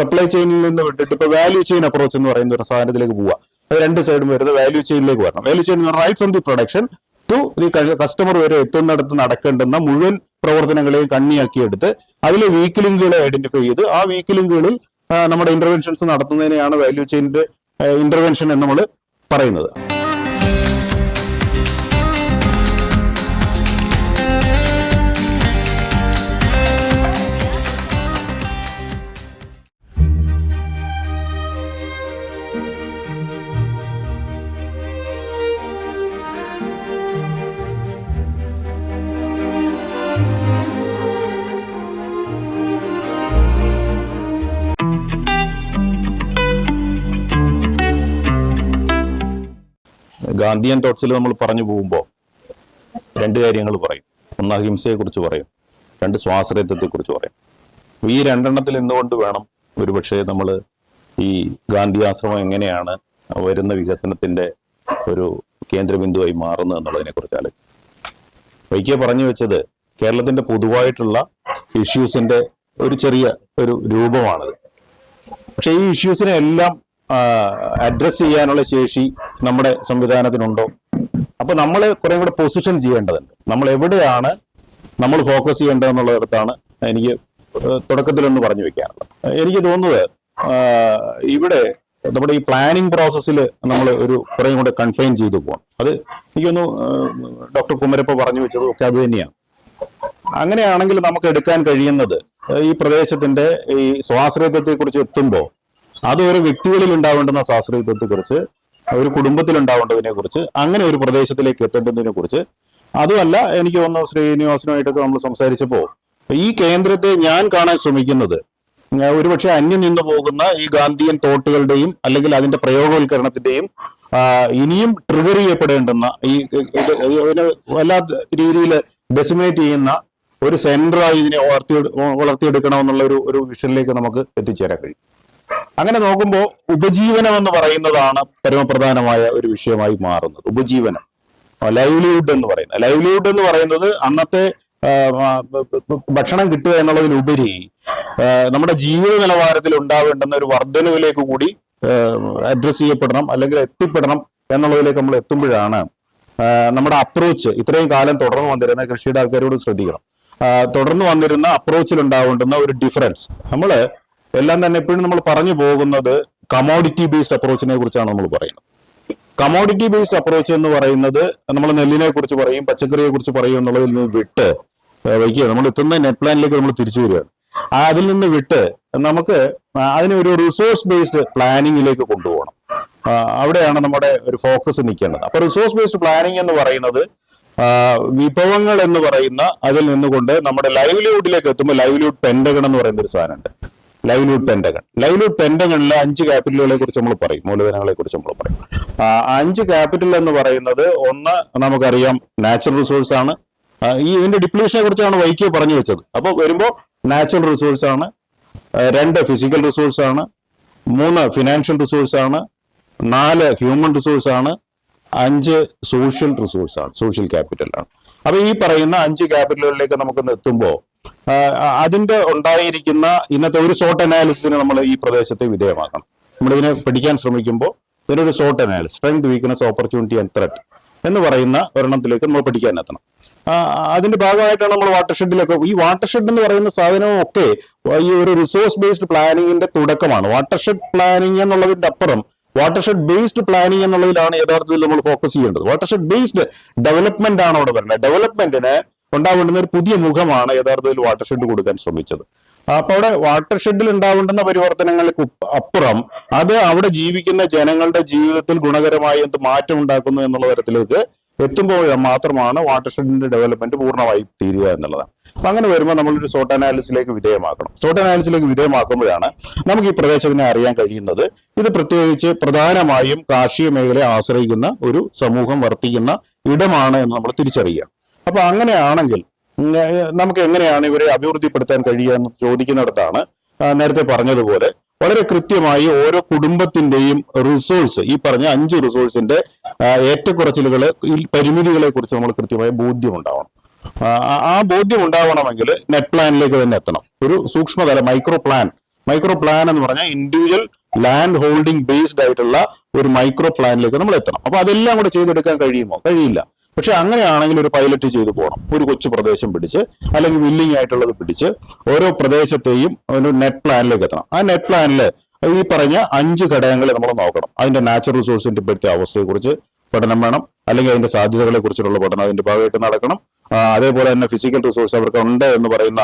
Supply ചെയിനിൽ നിന്ന് വിട്ടിട്ട് ഇപ്പൊ വാല്യൂ ചെയിൻ അപ്രോച്ച് എന്ന് പറയുന്ന ഒരു സാധനത്തിലേക്ക് പോവുക അത് രണ്ട് സൈഡും വരുന്നത് വാല്യൂ ചെയിനിലേക്ക് വരണം. Value chain right from the production to the customer വരെ എത്തുന്നിടത്ത് നടക്കേണ്ടുന്ന മുഴുവൻ പ്രവർത്തനങ്ങളെയും കണ്ണിയാക്കിയെടുത്ത് അതിലെ വീക്ക് ലിങ്കുകളെ ഐഡന്റിഫൈ ചെയ്ത് ആ വീക്ക് ലിങ്കുകളിൽ നമ്മുടെ ഇന്റർവെൻഷൻസ് നടത്തുന്നതിനെയാണ് വാല്യൂ ചെയിനിന്റെ ഇന്റർവെൻഷൻ എന്ന് നമ്മൾ പറയുന്നത്. ഗാന്ധിയൻ തോട്ട്സിൽ നമ്മൾ പറഞ്ഞു പോകുമ്പോൾ രണ്ട് കാര്യങ്ങൾ പറയും. ഒന്ന് അഹിംസയെ കുറിച്ച് പറയും. രണ്ട് സ്വാശ്രയത്വത്തെ കുറിച്ച് പറയും ഈ രണ്ടെണ്ണത്തിൽ എന്തുകൊണ്ട് വേണം? ഒരുപക്ഷെ നമ്മൾ ഈ ഗാന്ധി ആശ്രമം എങ്ങനെയാണ് വരുന്ന വികസനത്തിന്റെ ഒരു കേന്ദ്രബിന്ദുവായി മാറുന്നത് എന്നുള്ളതിനെ കുറിച്ച് ആലോചിക്കും വൈക്കിയ പറഞ്ഞു വെച്ചത് കേരളത്തിന്റെ പൊതുവായിട്ടുള്ള ഇഷ്യൂസിന്റെ ഒരു ചെറിയ ഒരു രൂപമാണത്. പക്ഷെ ഈ ഇഷ്യൂസിനെ എല്ലാം അഡ്രസ് ചെയ്യാനുള്ള ശേഷി നമ്മുടെ സംവിധാനത്തിനുണ്ടോ? അപ്പൊ നമ്മൾ കുറെ കൂടെ പൊസിഷൻ ചെയ്യേണ്ടതുണ്ട്. നമ്മൾ എവിടെയാണ് നമ്മൾ ഫോക്കസ് ചെയ്യേണ്ടതെന്നുള്ളിടത്താണ് എനിക്ക് തുടക്കത്തിലൊന്ന് പറഞ്ഞു വെക്കാനുള്ളത്. എനിക്ക് തോന്നുന്നത് ഇവിടെ നമ്മുടെ ഈ പ്ലാനിങ് പ്രോസസ്സിൽ നമ്മൾ ഒരു കുറേ കൂടെ കൺഫൈൻ ചെയ്തു പോകണം. അത് എനിക്കൊന്ന് ഡോക്ടർ കുമരപ്പ പറഞ്ഞു വെച്ചതും ഒക്കെ അത് തന്നെയാണ്. അങ്ങനെയാണെങ്കിൽ നമുക്ക് എടുക്കാൻ കഴിയുന്നത് ഈ പ്രദേശത്തിന്റെ ഈ സ്വാശ്രയത്വത്തെ കുറിച്ച് എത്തുമ്പോൾ അത് ഓരോ വ്യക്തികളിൽ ഉണ്ടാവേണ്ടുന്ന സ്വാശ്രയത്വത്തെ കുറിച്ച് ഒരു കുടുംബത്തിൽ ഉണ്ടാവേണ്ടതിനെ കുറിച്ച് അങ്ങനെ ഒരു പ്രദേശത്തിലേക്ക് എത്തേണ്ടതിനെ കുറിച്ച് അതുമല്ല എനിക്ക് വന്ന ശ്രീനിവാസനുമായിട്ടൊക്കെ നമ്മൾ സംസാരിച്ചപ്പോൾ ഈ കേന്ദ്രത്തെ ഞാൻ കാണാൻ ശ്രമിക്കുന്നത് ഒരുപക്ഷെ അന്യം നിന്നു പോകുന്ന ഈ ഗാന്ധിയൻ തോട്ടുകളുടെയും അല്ലെങ്കിൽ അതിന്റെ പ്രയോഗവൽക്കരണത്തിന്റെയും ഇനിയും ട്രിഗർ ചെയ്യപ്പെടേണ്ടുന്ന ഈ വല്ലാത്ത രീതിയിൽ ഡെസിമിനേറ്റ് ചെയ്യുന്ന ഒരു സെന്ററായി ഇതിനെ വളർത്തി വളർത്തിയെടുക്കണമെന്നുള്ള ഒരു ഒരു വിഷനിലേക്ക് നമുക്ക് എത്തിച്ചേരാൻ കഴിയും. അങ്ങനെ നോക്കുമ്പോൾ ഉപജീവനം എന്ന് പറയുന്നതാണ് പരമപ്രധാനമായ ഒരു വിഷയമായി മാറുന്നത്. ഉപജീവനം. ലൈവ്ലിഹുഡ് എന്ന് പറയുന്നത്. ലൈവ്ലിഹുഡ് എന്ന് പറയുന്നത് അന്നത്തെ ഭക്ഷണം കിട്ടുക എന്നുള്ളതിനുപരി നമ്മുടെ ജീവിത നിലവാരത്തിൽ ഉണ്ടാവേണ്ടുന്ന ഒരു വർധനവിലേക്ക് കൂടി അഡ്രസ് ചെയ്യപ്പെടണം അല്ലെങ്കിൽ എത്തിപ്പെടണം എന്നുള്ളതിലേക്ക് നമ്മൾ എത്തുമ്പോഴാണ് നമ്മുടെ അപ്രോച്ച് ഇത്രയും കാലം തുടർന്ന് വന്നിരുന്ന കൃഷിയുടെ ആൾക്കാരോട് ശ്രദ്ധിക്കണം. തുടർന്നു തുടർന്ന് വന്നിരുന്ന അപ്രോച്ചിൽ ഉണ്ടാവേണ്ടുന്ന ഒരു ഡിഫറൻസ് നമ്മൾ എല്ലാം തന്നെ എപ്പോഴും നമ്മൾ പറഞ്ഞു പോകുന്നത് കമോഡിറ്റി ബേസ്ഡ് അപ്രോച്ചിനെ കുറിച്ചാണ് നമ്മൾ പറയുന്നത്. കമോഡിറ്റി ബേസ്ഡ് അപ്രോച്ച് എന്ന് പറയുന്നത് നമ്മൾ നെല്ലിനെ കുറിച്ച് പറയും പച്ചക്കറിയെ കുറിച്ച് പറയും എന്നുള്ളതിൽ നിന്ന് വിട്ട് വയ്ക്കുക. നമ്മൾ എത്തുന്ന നെറ്റ് പ്ലാനിലേക്ക് നമ്മൾ തിരിച്ചു വരികയാണ്. അതിൽ നിന്ന് വിട്ട് നമുക്ക് അതിനെ ഒരു റിസോഴ്സ് ബേസ്ഡ് പ്ലാനിങ്ങിലേക്ക് കൊണ്ടുപോകണം. അവിടെയാണ് നമ്മുടെ ഒരു ഫോക്കസ് നിൽക്കേണ്ടത്. അപ്പൊ റിസോഴ്സ് ബേസ്ഡ് പ്ലാനിങ് എന്ന് പറയുന്നത് വിഭവങ്ങൾ എന്ന് പറയുന്ന അതിൽ നിന്നുകൊണ്ട് നമ്മുടെ ലൈവ്ലിഹുഡിലേക്ക് എത്തുമ്പോൾ ലൈവ്ലിഹുഡ് പെൻഡഗൺ എന്ന് പറയുന്ന ഒരു സാധനമുണ്ട്. Livelihood pentagon. ലൈവ്ലിഹുഡ് പെൻഡഗണിലെ അഞ്ച് ക്യാപിറ്റലുകളെ കുറിച്ച് നമ്മൾ പറയും. മൂലധനങ്ങളെ കുറിച്ച് നമ്മൾ പറയും. അഞ്ച് ക്യാപിറ്റൽ എന്ന് പറയുന്നത് ഒന്ന് നമുക്കറിയാം നാച്ചുറൽ റിസോഴ്സ് ആണ്. ഈ ഇതിന്റെ ഡിപ്ലീഷനെ കുറിച്ചാണ് വൈക്കിയ പറഞ്ഞു വെച്ചത്. അപ്പോൾ വരുമ്പോൾ നാച്ചുറൽ റിസോഴ്സ് ആണ് രണ്ട് ഫിസിക്കൽ റിസോഴ്സ് ആണ് മൂന്ന് ഫിനാൻഷ്യൽ റിസോഴ്സ് ആണ് നാല് ഹ്യൂമൻ റിസോഴ്സ് ആണ് അഞ്ച് സോഷ്യൽ റിസോഴ്സ് ആണ് സോഷ്യൽ ക്യാപിറ്റൽ ആണ്. അപ്പൊ ഈ പറയുന്ന അഞ്ച് ക്യാപിറ്റലുകളിലേക്ക് നമുക്കൊന്ന് എത്തുമ്പോൾ അതിന്റെ ഉണ്ടായിരിക്കുന്ന ഇന്നത്തെ ഒരു സോട്ട് അനാലിസിസിന് നമ്മൾ ഈ പ്രദേശത്തെ വിധേയമാക്കണം. നമ്മളിതിനെ പഠിക്കാൻ ശ്രമിക്കുമ്പോൾ ഇതിനൊരു saute analysis strength weakness opportunity and threat എന്ന് പറയുന്ന ഒരെണ്ണത്തിലേക്ക് നമ്മൾ പഠിക്കാൻ എത്തണം. അതിന്റെ ഭാഗമായിട്ടാണ് നമ്മൾ വാട്ടർ ഷെഡിലൊക്കെ ഈ വാട്ടർ ഷെഡ് എന്ന് പറയുന്ന സാധനവും ഒക്കെ ഈ ഒരു റിസോഴ്സ് ബേസ്ഡ് പ്ലാനിങ്ങിന്റെ തുടക്കമാണ്. വാട്ടർ ഷെഡ് പ്ലാനിങ് എന്നുള്ളതിന്റെ അപ്പുറം വാട്ടർ ഷെഡ് ബേസ്ഡ് പ്ലാനിങ് എന്നുള്ളതിലാണ് യഥാർത്ഥത്തിൽ നമ്മൾ ഫോക്കസ് ചെയ്യേണ്ടത്. വാട്ടർ ഷെഡ് ബേസ്ഡ് ഡെവലപ്മെന്റ് ആണ് അവിടെ വരുന്നത് ഡെവലപ്മെന്റിന് ഉണ്ടാവേണ്ടുന്ന ഒരു പുതിയ മുഖമാണ് യഥാർത്ഥത്തിൽ വാട്ടർ ഷെഡ് കൊടുക്കാൻ ശ്രമിച്ചത്. അപ്പൊ അവിടെ വാട്ടർ ഷെഡിൽ ഉണ്ടാവേണ്ടുന്ന പരിവർത്തനങ്ങൾക്ക് അപ്പുറം അത് അവിടെ ജീവിക്കുന്ന ജനങ്ങളുടെ ജീവിതത്തിൽ ഗുണകരമായി എന്ത് മാറ്റം ഉണ്ടാക്കുന്നു എന്നുള്ള തരത്തിലേക്ക് എത്തുമ്പോൾ മാത്രമാണ് വാട്ടർ ഷെഡിന്റെ ഡെവലപ്മെന്റ് പൂർണമായി തീരുക എന്നുള്ളതാണ്. അപ്പൊ അങ്ങനെ വരുമ്പോൾ നമ്മളൊരു സോട്ട് അനാലിസിലേക്ക് വിധേയമാക്കണം. സോട്ട് അനാലിസിലേക്ക് വിധേയമാക്കുമ്പോഴാണ് നമുക്ക് ഈ പ്രദേശത്തിനെ അറിയാൻ കഴിയുന്നത്. ഇത് പ്രത്യേകിച്ച് പ്രധാനമായും കാർഷിക മേഖലയെ ആശ്രയിക്കുന്ന ഒരു സമൂഹം വർത്തിക്കുന്ന ഇടമാണ് എന്ന് നമ്മൾ തിരിച്ചറിയുക. അപ്പൊ അങ്ങനെയാണെങ്കിൽ നമുക്ക് എങ്ങനെയാണ് ഇവരെ അഭിവൃദ്ധിപ്പെടുത്താൻ കഴിയുക എന്ന് ചോദിക്കുന്നിടത്താണ് നേരത്തെ പറഞ്ഞതുപോലെ വളരെ കൃത്യമായി ഓരോ കുടുംബത്തിന്റെയും റിസോഴ്സ് ഈ പറഞ്ഞ അഞ്ച് റിസോഴ്സിന്റെ ഏറ്റക്കുറച്ചിലുകളെ പരിമിതികളെ കുറിച്ച് നമ്മൾ കൃത്യമായ ബോധ്യം ഉണ്ടാവണം ആ ബോധ്യം ഉണ്ടാവണമെങ്കിൽ നെറ്റ് പ്ലാനിലേക്ക് തന്നെ എത്തണം. ഒരു സൂക്ഷ്മതല മൈക്രോ പ്ലാൻ മൈക്രോ പ്ലാൻ എന്ന് പറഞ്ഞാൽ ഇൻഡിവിജ്വൽ ലാൻഡ് ഹോൾഡിംഗ് ബേസ്ഡ് ആയിട്ടുള്ള ഒരു മൈക്രോ പ്ലാനിലേക്ക് നമ്മൾ എത്തണം. അപ്പൊ അതെല്ലാം കൂടെ ചെയ്തെടുക്കാൻ കഴിയുമോ? കഴിയില്ല. പക്ഷെ അങ്ങനെയാണെങ്കിൽ ഒരു പൈലറ്റ് ചെയ്തു പോകണം. ഒരു കൊച്ചു പ്രദേശം പിടിച്ച് അല്ലെങ്കിൽ വില്ലിംഗ് ആയിട്ടുള്ളത് പിടിച്ച് ഓരോ പ്രദേശത്തെയും ഒരു നെറ്റ് പ്ലാനിലേക്ക് എത്തണം. ആ നെറ്റ് പ്ലാനിൽ ഈ പറഞ്ഞ അഞ്ച് ഘടകങ്ങൾ നമ്മൾ നോക്കണം. അതിന്റെ നാച്ചുറൽ റിസോഴ്സിന്റെ ഇപ്പോഴത്തെ അവസ്ഥയെക്കുറിച്ച് പഠനം വേണം. അല്ലെങ്കിൽ അതിന്റെ സാധ്യതകളെ കുറിച്ചിട്ടുള്ള പഠനം അതിന്റെ ഭാഗമായിട്ട് നടക്കണം. അതേപോലെ തന്നെ ഫിസിക്കൽ റിസോഴ്സ് അവർക്ക് ഉണ്ട് എന്ന് പറയുന്ന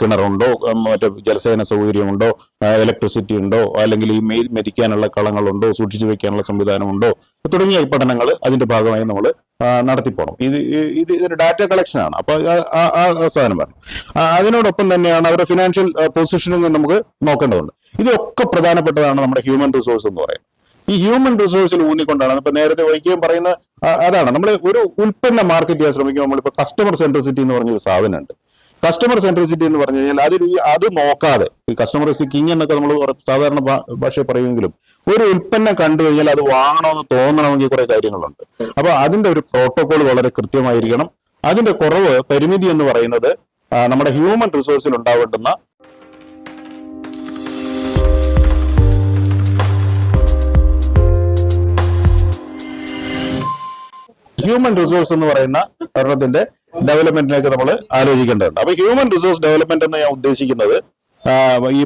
കിണറുണ്ടോ? മറ്റേ ജലസേചന സൗകര്യമുണ്ടോ? ഇലക്ട്രിസിറ്റി ഉണ്ടോ? അല്ലെങ്കിൽ ഈ മെയ് മെതിക്കാനുള്ള കളങ്ങളുണ്ടോ? സൂക്ഷിച്ചു വെക്കാനുള്ള സംവിധാനമുണ്ടോ? തുടങ്ങിയ പഠനങ്ങൾ അതിന്റെ ഭാഗമായി നമ്മൾ നടത്തിപ്പോണം ഇത് ഇത് ഇതൊരു ഡാറ്റ കളക്ഷൻ ആണ്. അപ്പൊ ആ സാധനം പറഞ്ഞു. അതിനോടൊപ്പം തന്നെയാണ് അവരുടെ ഫിനാൻഷ്യൽ പൊസിഷനിങ് നമുക്ക് നോക്കേണ്ടതുണ്ട്. ഇതൊക്കെ പ്രധാനപ്പെട്ടതാണ് നമ്മുടെ ഹ്യൂമൻ റിസോഴ്സ് എന്ന് പറയുന്നത്. ഈ ഹ്യൂമൻ റിസോഴ്സിൽ ഊന്നിക്കൊണ്ടാണ് ഇപ്പൊ നേരത്തെ വൈകിയും പറയുന്ന അതാണ്. നമ്മൾ ഒരു ഉൽപ്പന്നം മാർക്കറ്റ് ചെയ്യാൻ ശ്രമിക്കുമ്പോൾ നമ്മളിപ്പോ കസ്റ്റമർ സെൻട്രിസിറ്റി എന്ന് പറഞ്ഞൊരു സാധനമുണ്ട്. കസ്റ്റമർ സെൻട്രിസിറ്റി എന്ന് പറഞ്ഞു കഴിഞ്ഞാൽ അതിൽ അത് നോക്കാതെ ഈ കസ്റ്റമർ കിങ് എന്നൊക്കെ നമ്മൾ സാധാരണ ഭാഷയിൽ പറയുമെങ്കിലും ഒരു ഉൽപ്പന്നം കണ്ടു കഴിഞ്ഞാൽ അത് വാങ്ങണമെന്ന് തോന്നണമെങ്കിൽ കുറെ കാര്യങ്ങളുണ്ട്. അപ്പൊ അതിന്റെ ഒരു പ്രോട്ടോകോൾ വളരെ കൃത്യമായിരിക്കണം. അതിന്റെ കുറവ് പരിമിതി എന്ന് പറയുന്നത് നമ്മുടെ ഹ്യൂമൻ റിസോഴ്സിൽ ഉണ്ടാവേണ്ടുന്ന ഹ്യൂമൻ റിസോഴ്സ് എന്ന് പറയുന്ന ഒരെണ്ണത്തിന്റെ ഡെവലപ്മെന്റിലേക്ക് നമ്മൾ ആലോചിക്കേണ്ടതുണ്ട്. അപ്പൊ ഹ്യൂമൻ റിസോഴ്സ് ഡെവലപ്മെന്റ് എന്ന് ഞാൻ ഉദ്ദേശിക്കുന്നത് ഈ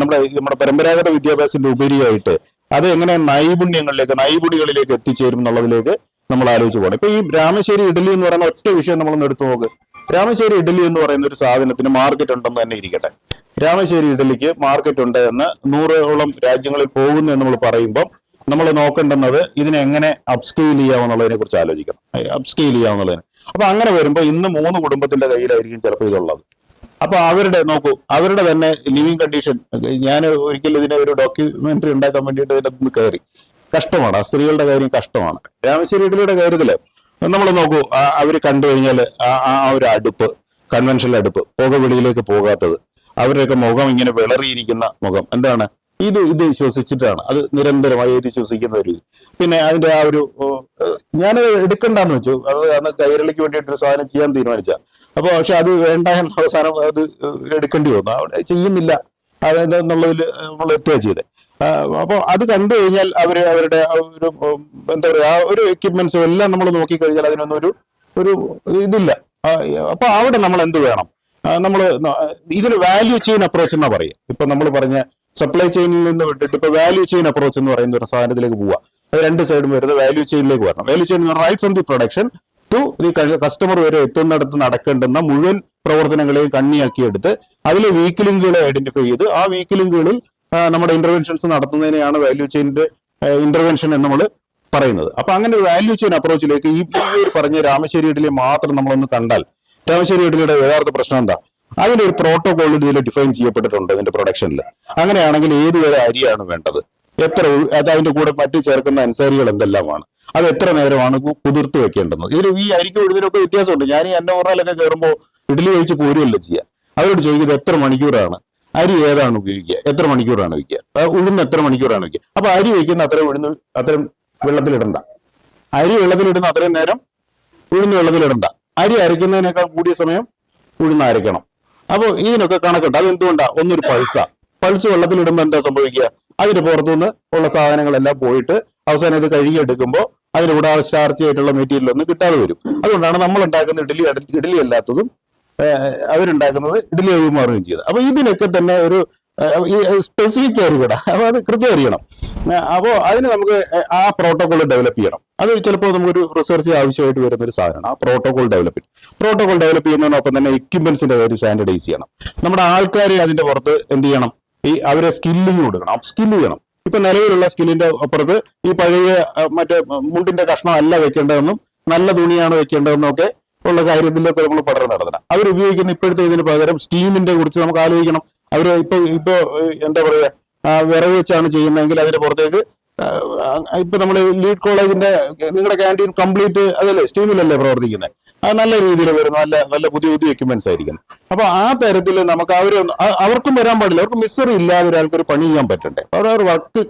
നമ്മുടെ നമ്മുടെ പരമ്പരാഗത വിദ്യാഭ്യാസത്തിന്റെ ഉപരിയായിട്ട് അത് എങ്ങനെ നൈപുണ്യങ്ങളിലേക്ക് നൈപുണികളിലേക്ക് എത്തിച്ചേരും എന്നുള്ളതിലേക്ക് നമ്മൾ ആലോചിച്ച് പോകണം. ഇപ്പൊ ഈ രാമശ്ശേരി ഇഡലി എന്ന് പറയുന്ന ഒറ്റ വിഷയം നമ്മളൊന്ന് എടുത്തു നോക്ക്. രാമശ്ശേരി ഇഡലി എന്ന് പറയുന്ന ഒരു സാധനത്തിന് മാർക്കറ്റ് ഉണ്ടെന്ന് തന്നെ ഇരിക്കട്ടെ. രാമശ്ശേരി ഇഡലിക്ക് മാർക്കറ്റ് ഉണ്ട് എന്ന് നൂറോളം രാജ്യങ്ങളിൽ പോകുന്നു എന്ന് നമ്മൾ പറയുമ്പോൾ നമ്മൾ നോക്കേണ്ടുന്നത് ഇതിനെ എങ്ങനെ അപ്സ്കെയിൽ ചെയ്യാമെന്നുള്ളതിനെ കുറിച്ച് ആലോചിക്കണം. അപ്സ്കെയിൽ ചെയ്യാമെന്നുള്ളതിന്. അപ്പൊ അങ്ങനെ വരുമ്പോൾ ഇന്ന് മൂന്ന് കുടുംബത്തിന്റെ കയ്യിലായിരിക്കും ചിലപ്പോൾ ഇതുള്ളത്. അപ്പൊ അവരുടെ നോക്കൂ അവരുടെ തന്നെ ലിവിങ് കണ്ടീഷൻ ഞാൻ ഒരിക്കലും ഇതിനെ ഒരു ഡോക്യുമെന്ററി ഉണ്ടാക്കാൻ വേണ്ടിയിട്ട് ഇതിന്റെ നിന്ന് കയറി. കഷ്ടമാണ് ആ സ്ത്രീകളുടെ കാര്യം കഷ്ടമാണ്. രാമശ്ശേരി ഇഡലിയുടെ കാര്യത്തിൽ നമ്മൾ നോക്കൂ അവർ കണ്ടു കഴിഞ്ഞാൽ ആ ഒരു അടുപ്പ് കൺവെൻഷണൽ അടുപ്പ് പുക വെളിയിലേക്ക് പോകാത്തത്. അവരുടെയൊക്കെ മുഖം ഇങ്ങനെ വിളറിയിരിക്കുന്ന മുഖം. എന്താണ്? ഇത് ഇത് ശ്വസിച്ചിട്ടാണ് അത് നിരന്തരമായി ഇത് ശ്വസിക്കുന്ന ഒരു. പിന്നെ അതിന്റെ ആ ഒരു ഞാൻ എടുക്കണ്ടെന്ന് വെച്ചു. അത് അന്ന് കൈരളിക്ക് വേണ്ടിയിട്ട് ഒരു സാധനം ചെയ്യാൻ തീരുമാനിച്ച. അപ്പൊ പക്ഷെ അത് വേണ്ട എന്ന അവസാനം അത് എടുക്കേണ്ടി വന്നു. അവിടെ ചെയ്യുന്നില്ല. അതെന്താന്നുള്ളതിൽ നമ്മൾ എത്തുക ചെയ്തത് അപ്പോൾ അത് കണ്ടു കഴിഞ്ഞാൽ അവർ അവരുടെ ഒരു എന്താ പറയുക ആ ഒരു എക്യുപ്മെന്റ്സും എല്ലാം നമ്മൾ നോക്കിക്കഴിഞ്ഞാൽ അതിനൊന്നും ഒരു ഒരു ഇതില്ല അപ്പൊ അവിടെ നമ്മൾ എന്ത് വേണം? നമ്മൾ ഇതിന് വാല്യൂ ചെയിൻ അപ്രോച്ച് എന്നാ പറയുക. ഇപ്പൊ നമ്മൾ പറഞ്ഞ സപ്ലൈ ചെയിനിൽ നിന്ന് വിട്ടിട്ട് ഇപ്പൊ വാല്യൂ ചെയിൻ അപ്രോച്ച് എന്ന് പറയുന്ന ഒരു സാധനത്തിലേക്ക് പോവുക അത് രണ്ട് സൈഡും വരുന്നത് വാല്യൂ ചെയിനിലേക്ക് വരണം. Value chain right from the production to the customer വരെ എത്തുന്നിടത്ത് നടക്കേണ്ടുന്ന മുഴുവൻ പ്രവർത്തനങ്ങളെയും കണ്ണിയാക്കിയെടുത്ത് അതിലെ വീക്ക് ലിങ്കുകളെ ഐഡന്റിഫൈ ചെയ്ത് ആ വീക്ക് ലിങ്കുകളിൽ നമ്മുടെ ഇന്റർവെൻഷൻസ് നടത്തുന്നതിനെയാണ് വാല്യൂ ചെയിനിന്റെ ഇന്റർവെൻഷൻ എന്ന് നമ്മൾ പറയുന്നത്. അപ്പൊ അങ്ങനെ ഒരു വാല്യൂ ചെയിൻ അപ്രോച്ചിലേക്ക് ഈ പറഞ്ഞ രാമശ്ശേരി ഇഡലി മാത്രം നമ്മളൊന്ന് കണ്ടാൽ രാമശ്ശേരി ഇഡലിയുടെ യഥാർത്ഥ പ്രശ്നം എന്താ? അതിന്റെ ഒരു പ്രോട്ടോകോൾ ഇതിൽ ഡിഫൈൻ ചെയ്യപ്പെട്ടിട്ടുണ്ട് ഇതിന്റെ പ്രൊഡക്ഷനിൽ അങ്ങനെയാണെങ്കിൽ ഏത് വരെ അരിയാണ് വേണ്ടത്? എത്ര അത് അതിന്റെ കൂടെ മറ്റു ചേർക്കുന്ന അൻസാരികൾ എന്തെല്ലാമാണ്? അത് എത്ര നേരമാണ് കുതിർത്ത് വെക്കേണ്ടത്? ഇതിൽ ഈ അരിക്കും ഇതിനൊക്കെ വ്യത്യാസമുണ്ട്. ഞാൻ ഈ ഓറലൊക്കെ കയറുമ്പോൾ ഇഡ്ഡലി കഴിച്ച് പോരുമല്ലോ ചെയ്യുക അവരോട് ചോദിക്കുന്നത് എത്ര മണിക്കൂറാണ്? അരി ഏതാണ് ഉപയോഗിക്കുക? എത്ര മണിക്കൂറാണ് വയ്ക്കുക? ഉഴുന്ന് എത്ര മണിക്കൂറാണ് വയ്ക്കുക? അപ്പൊ അരി വയ്ക്കുന്ന അത്രയും ഉഴുന്ന് അത്രയും വെള്ളത്തിലിടണ്ട. അരി വെള്ളത്തിലിടുന്ന അത്രയും നേരം ഉഴുന്ന് വെള്ളത്തിലിടണ്ട. അരി അരയ്ക്കുന്നതിനേക്കാൾ കൂടിയ സമയം ഉഴുന്ന് അരയ്ക്കണം. അപ്പോൾ ഇതിനൊക്കെ കണക്കുണ്ട്. അത് എന്തുകൊണ്ടാണ് ഒന്നൊരു പൾസ. പൾസ് വെള്ളത്തിലിടുമ്പോൾ എന്താ സംഭവിക്കുക? അതിന് പുറത്തുനിന്ന് ഉള്ള സാധനങ്ങളെല്ലാം പോയിട്ട് അവസാനം ഇത് കഴുകിയെടുക്കുമ്പോൾ അതിന് ഇവിടെ സ്റ്റാർച്ച് ആയിട്ടുള്ള മെറ്റീരിയൽ ഒന്നും കിട്ടാതെ വരും. അതുകൊണ്ടാണ് നമ്മൾ ഉണ്ടാക്കുന്ന അട- ഇഡലി അല്ലാത്തതും അവരുണ്ടാക്കുന്നത് ഇഡലി ആയി മാറുകയും ചെയ്തത്. അപ്പൊ ഇതിനൊക്കെ തന്നെ ഒരു സ്പെസിഫിക് ആയിരിക്കണം അപ്പോൾ അത് കൃത്യം അറിയണം. അപ്പോൾ അതിന് നമുക്ക് ആ പ്രോട്ടോകോൾ ഡെവലപ്പ് ചെയ്യണം. അത് ചിലപ്പോൾ നമുക്കൊരു റിസർച്ച് ആവശ്യമായിട്ട് വരുന്ന ഒരു സാധനമാണ്. ആ പ്രോട്ടോകോൾ ഡെവലപ്പ് പ്രോട്ടോകോൾ ഡെവലപ്പ് ചെയ്യുന്നതിനൊപ്പം തന്നെ എക്യുപ്മെന്റ്സിന്റെ കാര്യം സ്റ്റാൻഡർഡൈസ് ചെയ്യണം. നമ്മുടെ ആൾക്കാരെ അതിന്റെ പുറത്ത് എന്ത് ചെയ്യണം? ഈ അവരെ സ്കില്ലിങ് കൊടുക്കണം അപ് സ്കില്ല് ചെയ്യണം. ഇപ്പൊ നിലവിലുള്ള സ്കില്ലിന്റെ അപ്പുറത്ത് ഈ പഴയ മറ്റേ മുണ്ടിന്റെ കഷ്ണം അല്ല വെക്കേണ്ടതെന്നും നല്ല തുണിയാണ് വെക്കേണ്ടതെന്നും ഒക്കെ ഉള്ള കാര്യത്തിലൊക്കെ നമ്മൾ പഠനം നടത്തണം. അവരുപയോഗിക്കുന്ന ഇപ്പോഴത്തെ ഇതിന് പകരം സ്റ്റീമിന്റെ കുറിച്ച് നമുക്ക് ആലോചിക്കണം. അവർ ഇപ്പൊ ഇപ്പൊ എന്താ പറയുക വിറവ് വെച്ചാണ് ചെയ്യുന്നതെങ്കിൽ അതിന്റെ പുറത്തേക്ക് ഇപ്പൊ നമ്മൾ ലീഡ് കോളേജിന്റെ നിങ്ങളുടെ ക്യാന്റീൻ കംപ്ലീറ്റ് അതല്ലേ സ്റ്റീമിലല്ലേ പ്രവർത്തിക്കുന്നത് അത് നല്ല രീതിയിൽ വരുന്ന നല്ല നല്ല പുതിയ പുതിയ എക്യുപ്മെന്റ്സ് ആയിരിക്കും. അപ്പൊ ആ തരത്തിൽ നമുക്ക് അവർ അവർക്കും വരാൻ പാടില്ല. അവർക്ക് മിസ്സറി ഇല്ലാതെ ഒരാൾക്ക് ഒരു പണി ചെയ്യാൻ പറ്റണ്ടേ? അവർ അവർ വർക്ക്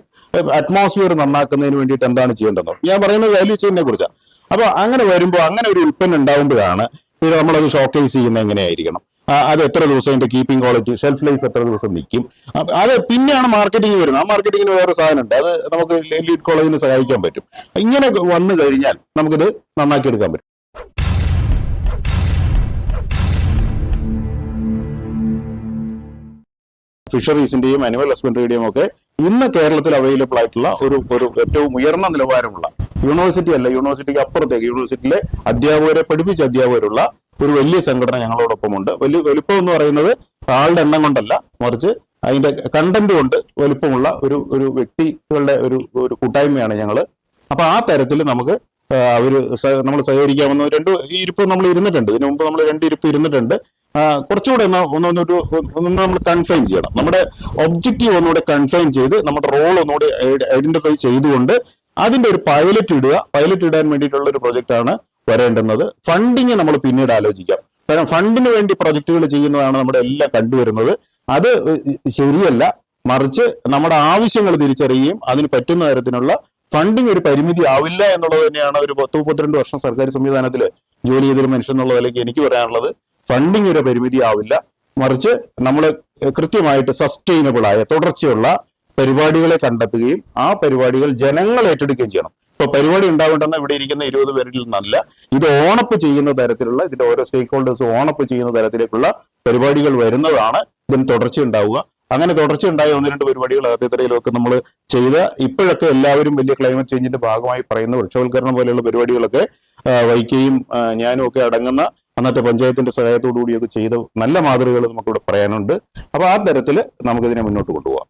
അറ്റ്മോസ്ഫിയർ നന്നാക്കുന്നതിന് വേണ്ടിയിട്ട് എന്താണ് ചെയ്യേണ്ടത് ഞാൻ പറയുന്നത് വാല്യൂ ചെയിനെ കുറിച്ചാണ് അപ്പൊ അങ്ങനെ വരുമ്പോൾ അങ്ങനെ ഒരു ഉൽപ്പന്നം ഉണ്ടാകുമ്പോഴാണ് ഇത് നമ്മളത് ഷോക്കേസ് ചെയ്യുന്ന എങ്ങനെയായിരിക്കണം. അത് എത്ര ദിവസം അതിന്റെ കീപ്പിംഗ് ക്വാളിറ്റി ഷെൽഫ് ലൈഫ് എത്ര ദിവസം നിൽക്കും അത് പിന്നെയാണ് മാർക്കറ്റിംഗ് വരുന്നത്. ആ മാർക്കറ്റിംഗിന് വേറെ സാധനം ഉണ്ട്. അത് നമുക്ക് ലീഡ് കോളേജിന് സഹായിക്കാൻ പറ്റും. ഇങ്ങനെ വന്നു കഴിഞ്ഞാൽ നമുക്കിത് നന്നാക്കി എടുക്കാൻ പറ്റും. ഫിഷറീസിന്റെയും അനിമൽ ഹസ്ബൻഡറിയുടെയും ഒക്കെ ഇന്ന് കേരളത്തിൽ അവൈലബിൾ ആയിട്ടുള്ള ഒരു ഒരു ഏറ്റവും ഉയർന്ന നിലവാരമുള്ള യൂണിവേഴ്സിറ്റി അല്ല യൂണിവേഴ്സിറ്റിക്ക് അപ്പുറത്തേക്ക് യൂണിവേഴ്സിറ്റിയിലെ അധ്യാപകരെ പഠിപ്പിച്ച അധ്യാപകരുള്ള ഒരു വലിയ സംഘടന ഞങ്ങളോടൊപ്പമുണ്ട്. വലിയ വലിപ്പം എന്ന് പറയുന്നത് ആളുടെ എണ്ണം കൊണ്ടല്ല മറിച്ച് അതിന്റെ കണ്ടന്റ് കൊണ്ട് വലിപ്പമുള്ള ഒരു ഒരു വ്യക്തികളുടെ ഒരു ഒരു കൂട്ടായ്മയാണ് ഞങ്ങൾ അപ്പൊ ആ തരത്തിൽ നമുക്ക് അവർ നമ്മൾ സഹകരിക്കാമെന്ന് രണ്ട് ഇരിപ്പ് നമ്മൾ ഇരുന്നിട്ടുണ്ട്. ഇതിനു മുമ്പ് നമ്മൾ രണ്ട് ഇരിപ്പ് ഇരുന്നിട്ടുണ്ട്. കുറച്ചുകൂടെ ഒന്ന് ഒന്നൊന്നൊരു ഒന്ന് നമ്മൾ കൺഫൈൻ ചെയ്യണം. നമ്മുടെ ഒബ്ജക്റ്റീവ് ഒന്നുകൂടെ കൺഫൈൻ ചെയ്ത് നമ്മുടെ റോൾ ഒന്നുകൂടി ഐഡന്റിഫൈ ചെയ്തുകൊണ്ട് അതിന്റെ ഒരു പൈലറ്റ് ഇടുക. പൈലറ്റ് ഇടാൻ വേണ്ടിയിട്ടുള്ള ഒരു പ്രൊജക്റ്റ് ആണ്. വരേണ്ടുന്നത്. ഫണ്ടിങ് നമ്മൾ പിന്നീട് ആലോചിക്കാം. കാരണം ഫണ്ടിന് വേണ്ടി പ്രൊജക്റ്റുകൾ ചെയ്യുന്നതാണ് നമ്മുടെ എല്ലാം കണ്ടുവരുന്നത്. അത് ശരിയല്ല. മറിച്ച് നമ്മുടെ ആവശ്യങ്ങൾ തിരിച്ചറിയുകയും അതിന് പറ്റുന്ന തരത്തിലുള്ള ഫണ്ടിങ് ഒരു പരിമിതി ആവില്ല എന്നുള്ളത് തന്നെയാണ് ഒരു പത്ത് മുപ്പത്തിരണ്ട് വർഷം സർക്കാർ സംവിധാനത്തിൽ ജോലി ചെയ്തൊരു മനുഷ്യൻ എന്നുള്ള നിലയ്ക്ക് എനിക്ക് പറയാനുള്ളത്. ഫണ്ടിങ് ഒരു പരിമിതി ആവില്ല. മറിച്ച് നമ്മൾ കൃത്യമായിട്ട് സസ്റ്റൈനബിൾ ആയ തുടർച്ചയുള്ള പരിപാടികളെ കണ്ടെത്തുകയും ആ പരിപാടികൾ ജനങ്ങൾ ഏറ്റെടുക്കുകയും ചെയ്യണം. ഇപ്പൊ പരിപാടി ഉണ്ടാവേണ്ടെന്ന് ഇവിടെ ഇരിക്കുന്ന ഇരുപത് പേരിൽ നിന്നല്ല ഇത് ഓണപ്പ് ചെയ്യുന്ന തരത്തിലുള്ള ഇതിന്റെ ഓരോ സ്റ്റേക്ക് ഹോൾഡേഴ്സ് ഓണപ്പ് ചെയ്യുന്ന തരത്തിലേക്കുള്ള പരിപാടികൾ വരുന്നതാണ്. ഇതിന് തുടർച്ച ഉണ്ടാവുക. അങ്ങനെ തുടർച്ച ഉണ്ടായ ഒന്ന് രണ്ട് പരിപാടികൾ ആദ്യത്തിടയിലൊക്കെ നമ്മൾ ചെയ്ത ഇപ്പോഴൊക്കെ എല്ലാവരും വലിയ ക്ലൈമറ്റ് ചേഞ്ചിന്റെ ഭാഗമായി പറയുന്ന വൃക്ഷവൽക്കരണം പോലെയുള്ള പരിപാടികളൊക്കെ വൈക്കുകയും ഞാനും ഒക്കെ അടങ്ങുന്ന അന്നത്തെ പഞ്ചായത്തിന്റെ സഹായത്തോടു കൂടിയൊക്കെ ചെയ്ത നല്ല മാതൃകകൾ നമുക്കിവിടെ പറയാനുണ്ട്. അപ്പൊ ആ തരത്തിൽ നമുക്കിതിനെ മുന്നോട്ട് കൊണ്ടുപോകാം